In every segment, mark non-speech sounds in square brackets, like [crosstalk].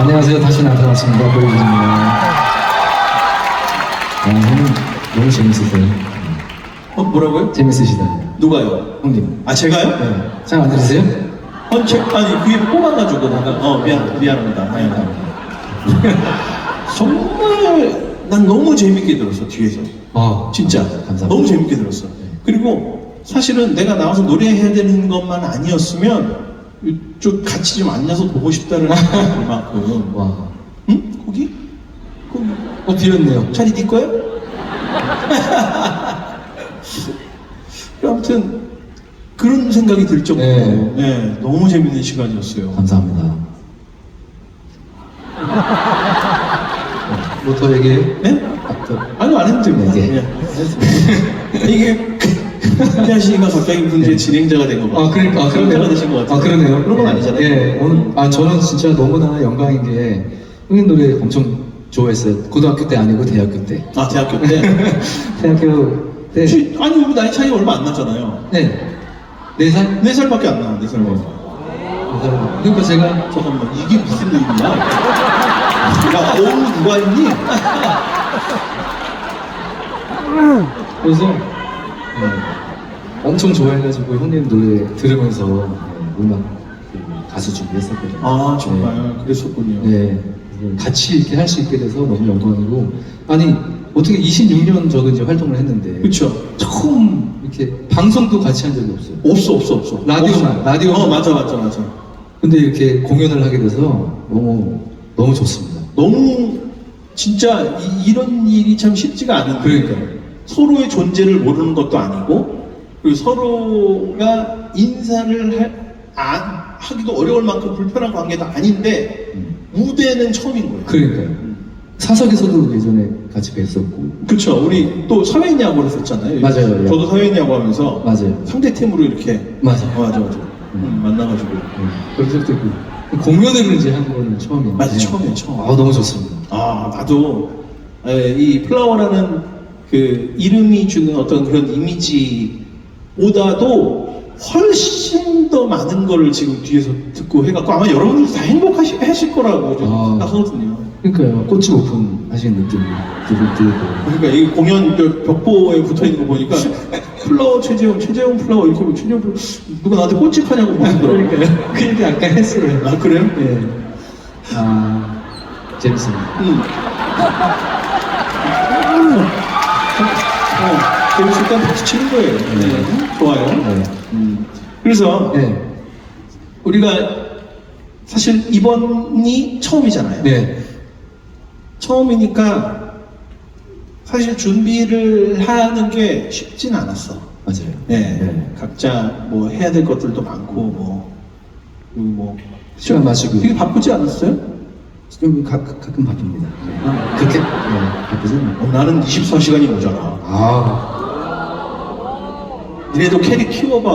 안녕하세요. 다시 나타났습니다. 보이즈입니다. 아, 형님 너무 재밌으세요. 어, 뭐라고요? 재밌으시다. 누가요? 형님. 아, 제가요? 네. 잘 안 들으세요? 아니, 제, 아니 귀에 뽑아가지고 내가 어 미안 미안합니다. 네. [laughs] 정말 난 너무 재밌게 들었어 뒤에서 아, 진짜 감사합니다. 너무 재밌게 들었어. 그리고 사실은 내가 나와서 노래해야 되는 것만 아니었으면 좀 같이 좀 앉아서 보고 싶다는 그만큼 [laughs] 와. 응? 거기? 거기 어, 비었네요. 자리 네 거야? [laughs] 아무튼 그런 생각이 들 정도로 네. 네, 너무 재밌는 시간이었어요. 감사합니다. 뭐 더 얘기해요? 네? 아, 더. 아니요 안 해도 됩니다. 네, 네. [laughs] 이게 한지아 씨가 갑자기 문제 진행자가 된거 같아요. 아, 그러니까, 아, 그러네요. 되신 것 같아요. 아, 그러네요. 그런 건 아니잖아요. 예, 오늘, 아, 저는 진짜 너무나 영광인 게, 형님 노래 엄청 좋아했어요. 고등학교 때 아니고 대학교 때. 아 대학교 때. [laughs] 대학교 때. 혹시- 아니 우리 나이 차이 얼마 안 나잖아요. 네. 네 살? 네 살밖에 안 나. 네 살밖에. 네 살. 그러니까 제가 잠깐만 이게 무슨 일이냐? 야 오늘 누가 있니? [laughs] 그래서 네, 엄청 좋아해가지고 형님 노래 들으면서 네, 음악 그 가수 준비했었거든요. 아 정말 그랬었군요. 네. 같이 이렇게 할 수 있게 돼서 너무 영광이고 아니 어떻게 26년 저도 이제 활동을 했는데 그렇죠. 처음 이렇게 방송도 같이 한 적이 없어요. 없어 없어 없어. 라디오만, 없어. 라디오만. 어 맞아 맞아 맞아. 근데 이렇게 공연을 하게 돼서 너무 너무 좋습니다. 너무 진짜 이, 런 일이 참 쉽지가 않은데 그러니까요. 서로의 존재를 모르는 것도 아니고 그리고 서로가 인사를 할, 안, 하기도 어려울 만큼 불편한 관계도 아닌데 음. 무대는 처음인 거예요. 그러니까요. 사석에서도 예전에 같이 뵀었고 그렇죠. 우리 또 사회인 야구를 했었잖아요. 맞아요. 저도 사회인 야구 하면서 맞아요. 상대 팀으로 이렇게 맞아. 어, 맞아 맞아. 음, 만나가지고 그런 적도 있고 공연을 이제 한 거는 처음이에요. 맞아, 처음이에요, 처음. 아 너무 좋습니다. 아 나도 에, 이 플라워라는 그 이름이 주는 어떤 그런 이미지 보다도 훨씬 더 많은 거를 지금 뒤에서 듣고 해갖고 아마 여러분들 다 행복하실 거라고 좀 아. 생각하거든요. 그러니까요. 꽃이 오픈 하신 느낌이 들고. 그러니까 이 공연 저 벽보에 붙어 있는 거 보니까 [laughs] 플라워 최재형, 최재형 플라워 이렇게 보면 최재형 플라워 누가 나한테 꽃집 하냐고 물어보더라고요. 그러니까요. 그 얘기 아까 했어요. 아 그래요? 예. 아 재밌습니다. 응. 어, 재밌을 땐 박수 치는 거예요. 네. 좋아요. 네. 음. 그래서 네. 우리가 사실 이번이 처음이잖아요. 네. 처음이니까 사실 준비를 하는 게 쉽진 않았어. 맞아요. 네. 각자 뭐 해야 될 것들도 많고 뭐 그리고 뭐 시간 맞추고. 되게 바쁘지 않았어요? 좀 가, 가- 가끔 바쁩니다. 네. 그렇게 네, 바쁘진 않아요. 어, 나는 24시간이 모자라. 아 니네도 캐리 키워봐.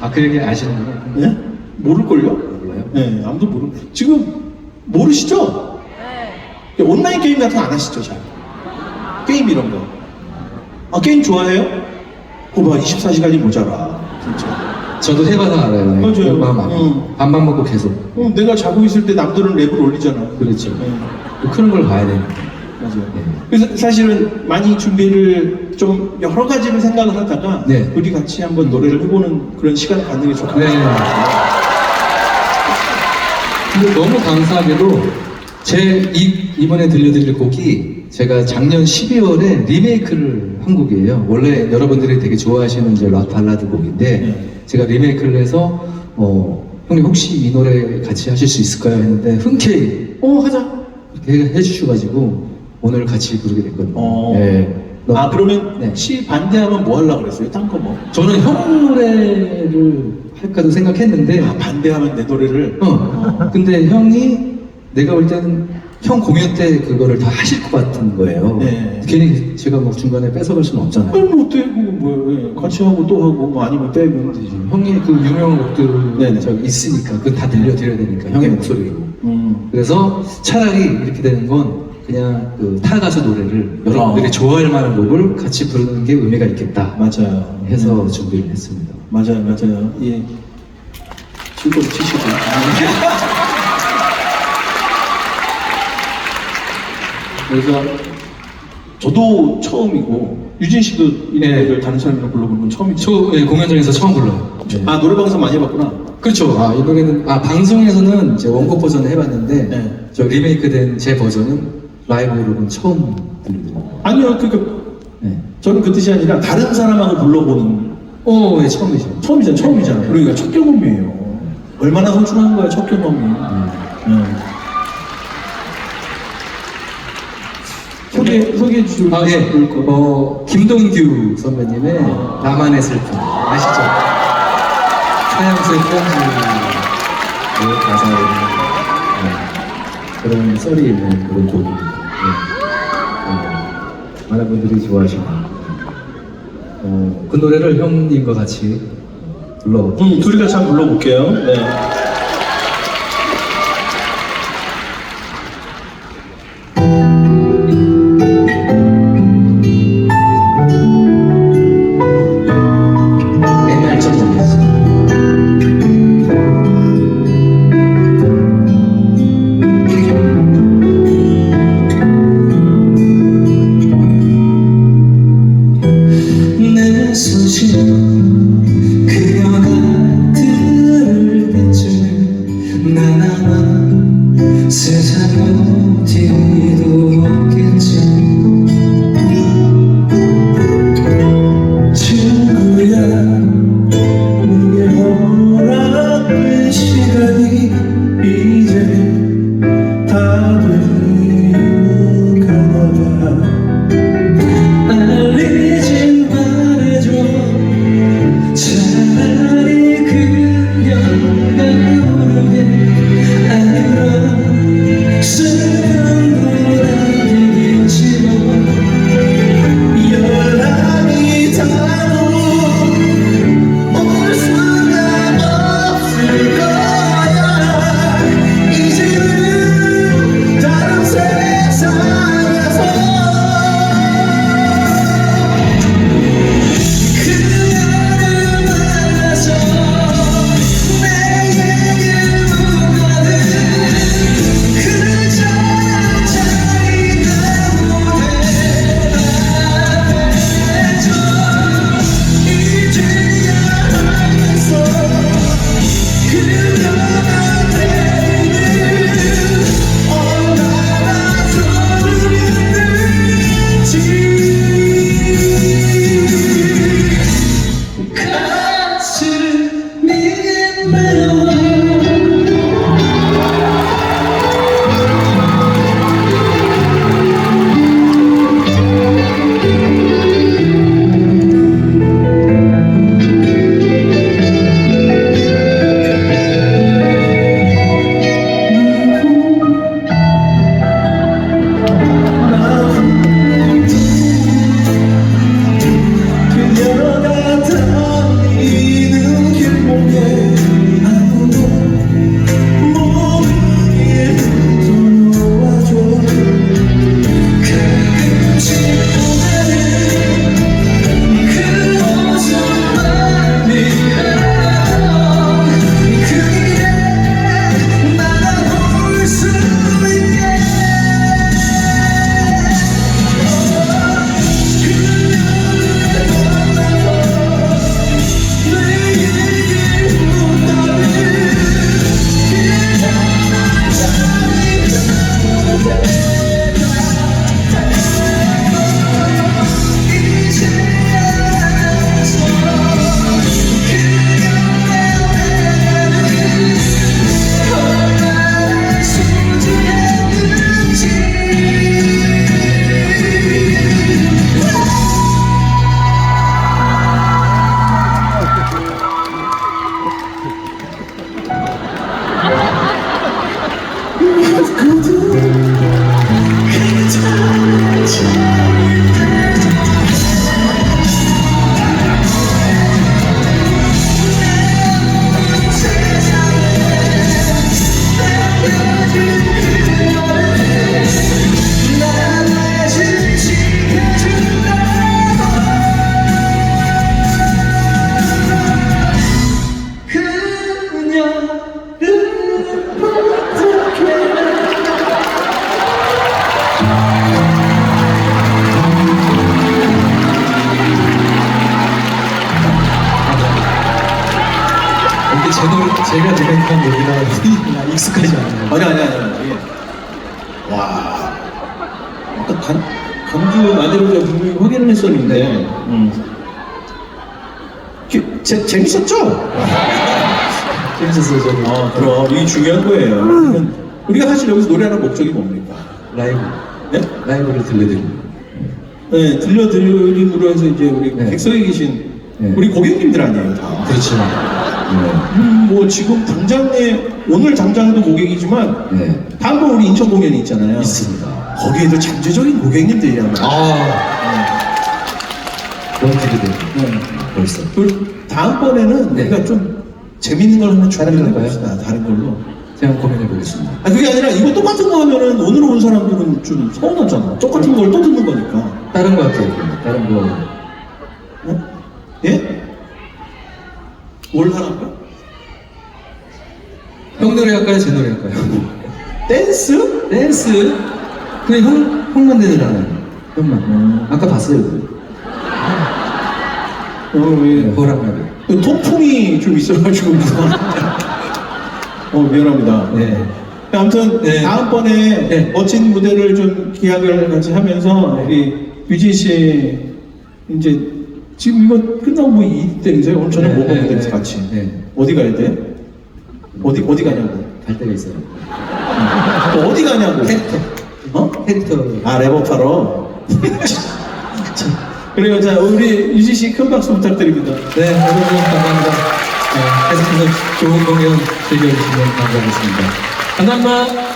아, 그 얘기 아시는구나. 예? 모를걸요? 몰라요? 네, 아무도 모르. 지금 모르시죠? 네. 온라인 게임 같은 거 안 하시죠, 잘? 게임 이런 거. 아, 게임 좋아해요? 그거 봐, 24시간이 모자라. 진짜. 저도 해봐서 알아요. 맞아요. 밥, 밥, 응. 밥만 먹고 계속. 어, 내가 자고 있을 때 남들은 랩을 올리잖아. 그렇죠. 네, 큰걸 봐야 되니까. 맞아요. 네. 그래서 사실은 많이 준비를 좀 여러 가지를 생각을 하다가 네. 우리 같이 한번 노래를 해보는 그런 시간을 갖는 게것 네. 근데 너무 감사하게도 제 이, 이번에 들려드릴 곡이 제가 작년 12월에 리메이크를 한 곡이에요. 원래 여러분들이 되게 좋아하시는 이제 락 발라드 곡인데 네. 제가 리메이크를 해서 어, 형님 혹시 이 노래 같이 하실 수 있을까요? 했는데 흔쾌히 어 하자 이렇게 해주셔가지고 오늘 같이 부르게 됐거든요. 어. 네. 너무- 아 그러면 네. 시 반대하면 뭐 하려고 그랬어요? 딴거 뭐? 저는 형 노래를 할까도 생각했는데 아, 반대하면 내 노래를 어. 근데 형이 내가 볼 때는 형 공연 때 그거를 다 하실 것 같은 거예요. 네. 괜히 제가 뭐 중간에 뺏어갈 수는 아니 없잖아요. 뭐 어때 그거 뭐 예, 같이 하고 또 하고 뭐 아니면 빼면 되지 형이 그 유명한 곡들 네네. 저 있으니까 그거 다 들려드려야 되니까 형의 목소리로. 음. 그래서 차라리 이렇게 되는 건 그냥 그 타 가수 노래를 여러분들이 어. 좋아할 만한 곡을 같이 부르는 게 의미가 있겠다 맞아요 해서 음. 준비를 했습니다. 맞아요 맞아요 예. 즐거움 치시고. [laughs] 그래서 저도 처음이고 유진 씨도 이 네. 노래를 다른 사람이랑 불러보는 건 처음이죠. 저 예, 공연장에서 처음 불러요. 네. 아 노래방에서 많이 해봤구나. 그렇죠. 아, 이 노래는, 아, 방송에서는 이제 원곡 버전을 해봤는데, 네. 저 리메이크된 제 버전은 라이브로는 처음 들려요. 아니요, 그러니까 네. 저는 그 뜻이 아니라 다른 사람하고 불러보는 오, 예, 처음이죠. 처음이잖아, 처음이잖아요. 그러니까 첫 경험이에요. 얼마나 소중한 거야, 첫 경험이. 네. 소개 소개해 주실 아, 예. 거. 어, 김동규 선배님의 나만의 슬픔. 아시죠? 사양수의 편지의 가사에 있는 네. 그런 썰이 있는 그런 곡입니다. 네. 어, 많은 분들이 좋아하시고. 어, 그 노래를 형님과 같이 불러. 음, 둘이 같이 한번 불러볼게요. 네. 소식 제 노래, 제가 리메이크한 곡이라 [laughs] 익숙하지 않아요. 아니 아니 아니 아니. 예. 와. 아까 간 간주 마대로 제가 분명히 확인을 했었는데. 음. 그, 재, 재밌었죠? [laughs] 재밌었어요, 저는. 아 그럼 이게 중요한 거예요. 그러면 우리가 사실 여기서 노래하는 목적이 뭡니까? 라이브, 네? 라이브를 들려드리고. 네, 들려드림으로 해서 이제 우리 네. 객석에 계신 네. 우리 고객님들 아니에요, 다. 그렇죠. 네. 음, 뭐 지금 당장에 오늘 당장도 고객이지만 네. 다음번 우리 인천 공연이 있잖아요. 있습니다. 거기에도 잠재적인 고객님들이란 말이에요. 아, 너무 기대돼요. 네. 벌써. 그 다음번에는 네. 우리가 좀 재밌는 걸 하나 다른 준비해 걸까요? 봅시다. 다른 걸로. 제가 고민해 보겠습니다. 아 그게 아니라 이거 똑같은 거 하면은 오늘 온 사람들은 좀 서운하잖아. 똑같은 걸 또 듣는 거니까. 다른 거 할게요. 그러면. 다른 거. 어? 예? 뭘 하라고요? 형 노래 할까요? 제 노래 할까요? [laughs] 댄스? 댄스? 그냥 형, 형만 되더라고요. 형만. 아까 봤어요. 어, 왜? 호랑나비. 그 통풍이 좀 있어가지고. 어, 미안합니다. 네. 아무튼, 네. 다음번에 네. 멋진 무대를 좀 기약을 같이 하면서, 네. 우리 유진 씨, 이제, 지금 이거 끝나고 뭐 이때인데 오늘 저녁 네, 뭐 네, 되지 네. 같이? 네. 어디 가야 돼? 어디, 어디 가냐고? 갈 때가 있어요. 또 어디 가냐고? 캐릭터. 어? 캐릭터. 아, 랩업하러? 그래요. 자, 우리 유진 씨큰 박수 부탁드립니다. 네, 여러분 감사합니다. 네, 계속해서 좋은 공연 즐겨주시면 감사하겠습니다. 감사합니다.